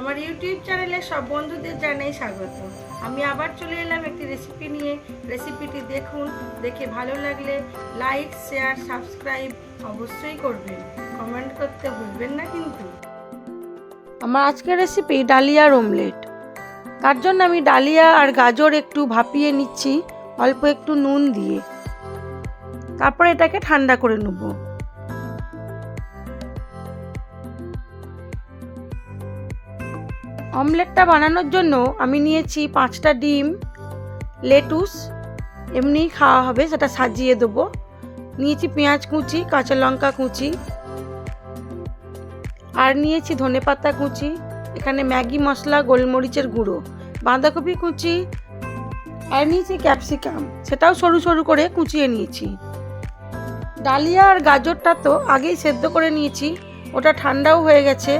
আমার ইউটিউব চ্যানেলে সব বন্ধুদের জানাই স্বাগত। আমি আবার চলে এলাম একটি রেসিপি নিয়ে। রেসিপিটি দেখুন, দেখে ভালো লাগলে লাইক শেয়ার সাবস্ক্রাইব অবশ্যই করবেন। কমেন্ট করতে ভুলবেন না কিন্তু। আমার আজকের রেসিপি ডালিয়ার ওমলেট তার জন্য আমি ডালিয়া আর গাজর একটু ভাপিয়ে নিচ্ছি, অল্প একটু নুন দিয়ে। তারপর এটাকে ঠান্ডা করে নেব। অমলেটটা বানানোর জন্য আমি নিয়েছি পাঁচটা ডিম, লেটুস এমনি খাওয়া হবে, সেটা সাজিয়ে দেবো। নিয়েছি পেঁয়াজ কুচি, কাঁচা লঙ্কা কুচি, আর নিয়েছি ধনেপাতা কুচি, এখানে ম্যাগি মশলা, গোলমরিচের গুঁড়ো, বাঁধাকপি কুচি, আর নিয়েছি ক্যাপসিকাম, সেটাও সরু সরু করে কুচিয়ে নিয়েছি। ডালিয়া আর গাজরটা তো আগেই সেদ্ধ করে নিয়েছি, ওটা ঠান্ডাও হয়ে গেছে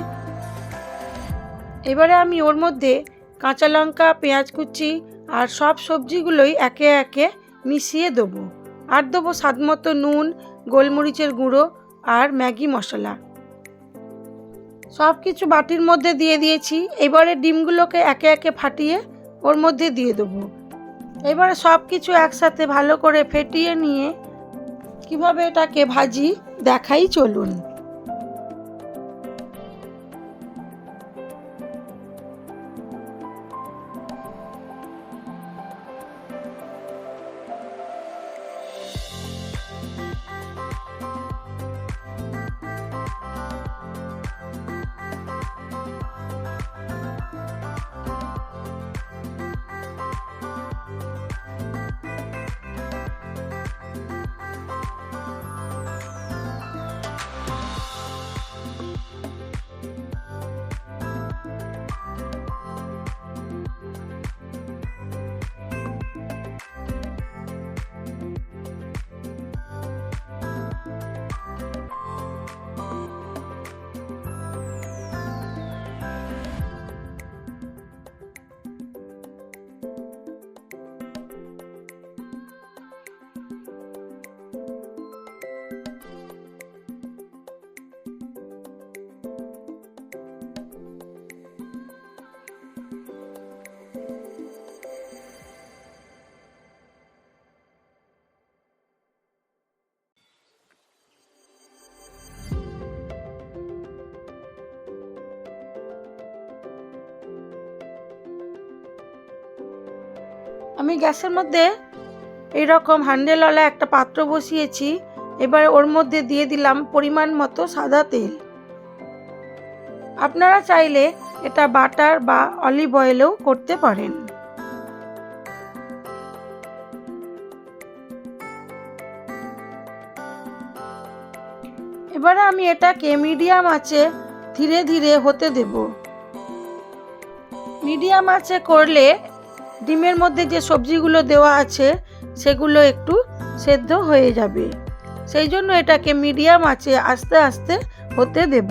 এবারে আমি ওর মধ্যে কাঁচা লঙ্কা, পেঁয়াজ কুচি আর সব সবজিগুলোই একে একে মিশিয়ে দেবো। আর দেবো স্বাদ মতো নুন, গোলমরিচের গুঁড়ো আর ম্যাগি মশলা। সব কিছু বাটির মধ্যে দিয়ে দিয়েছি। এবারে ডিমগুলোকে একে একে ফাটিয়ে ওর মধ্যে দিয়ে দেবো। এবারে সব কিছু একসাথে ভালো করে ফেটিয়ে নিয়ে কীভাবে এটাকে ভাজি দেখাই চলুন। আমি গ্যাসের মধ্যে এই রকম হ্যান্ডেলওয়ালা একটা পাত্র বসিয়েছি, এবার ওর মধ্যে দিয়ে দিলাম পরিমাণ মতো সাদা তেল। আপনারা চাইলে এটা বাটার বা অলিভ অয়েলেও করতে পারেন। এবারে আমি এটাকে মিডিয়াম আঁচে ধীরে ধীরে হতে দেব। মিডিয়াম আঁচে করলে ডিমের মধ্যে যে সবজিগুলো দেওয়া আছে, সেগুলো একটু সেদ্ধ হয়ে যাবে। সেই জন্য এটাকে মিডিয়াম আছে আস্তে আস্তে হতে দেব।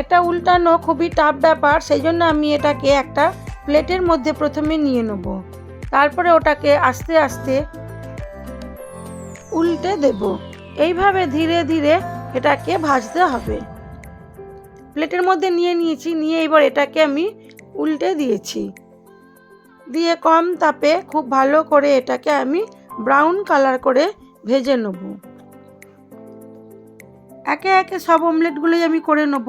এটা উল্টানো খুবই টাফ ব্যাপার, সেই জন্য আমি এটাকে একটা প্লেটের মধ্যে প্রথমে নিয়ে নেব। তারপরে ওটাকে আস্তে আস্তে উল্টে দেব। এইভাবে ধীরে ধীরে এটাকে ভাজতে হবে। প্লেটের মধ্যে নিয়ে নিয়েছি, নিয়ে এবার এটাকে আমি উল্টে দিয়েছি। দিয়ে কম তাপে খুব ভালো করে এটাকে আমি ব্রাউন কালার করে ভেজে নেব। একে একে সব অমলেটগুলোই আমি করে নেব।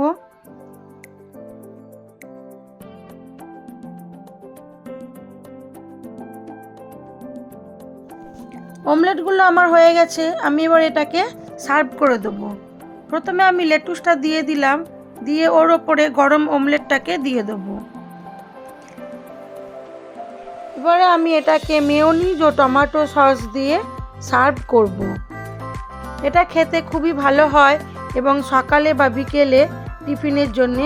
অমলেটগুলো আমার হয়ে গেছে, আমি এবার এটাকে সার্ভ করে দেবো। প্রথমে আমি লেটুসটা দিয়ে দিলাম, দিয়ে ওর ওপরে গরম অমলেটটাকে দিয়ে দেবো। এবারে আমি এটাকে মেয়নিজ ও টমেটো সস দিয়ে সার্ভ করব। এটা খেতে খুবই ভালো হয় এবং সকালে বা বিকেলে টিফিনের জন্যে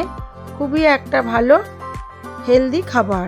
খুবই একটা ভালো হেলদি খাবার।